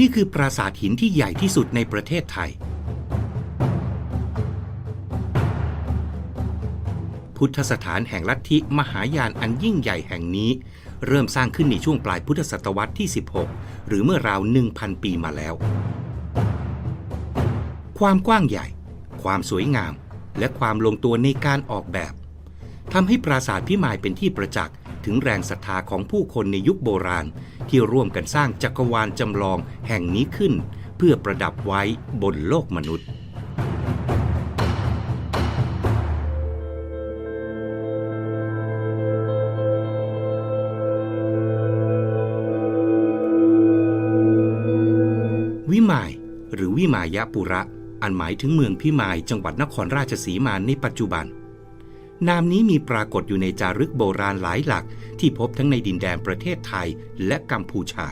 นี่คือปราสาทหินที่ใหญ่ที่สุดในประเทศไทย พุทธสถานแห่งลัทธิมหายานอันยิ่งใหญ่แห่งนี้ เริ่มสร้างขึ้นในช่วงปลายพุทธศตวรรษที่ 16 หรือเมื่อราว 1,000 ปีมาแล้ว ความกว้างใหญ่ ความสวยงาม และความลงตัวในการออกแบบทำให้ปราสาทพิมายเป็นที่ประจักษ์ ถึงแรงศรัทธาของผู้คนในยุคโบราณ ที่ร่วมกันสร้างจักรวาลจำลองแห่งนี้ขึ้น เพื่อประดับไว้บนโลกมนุษย์วิมายหรือวิมายปุระ อันหมายถึงเมืองพิมายจังหวัดนครราชสีมาในปัจจุบัน นามนี้มีปรากฏอยู่ในจารึกโบราณหลายหลักที่พบทั้งในดินแดนประเทศไทยและกัมพูชา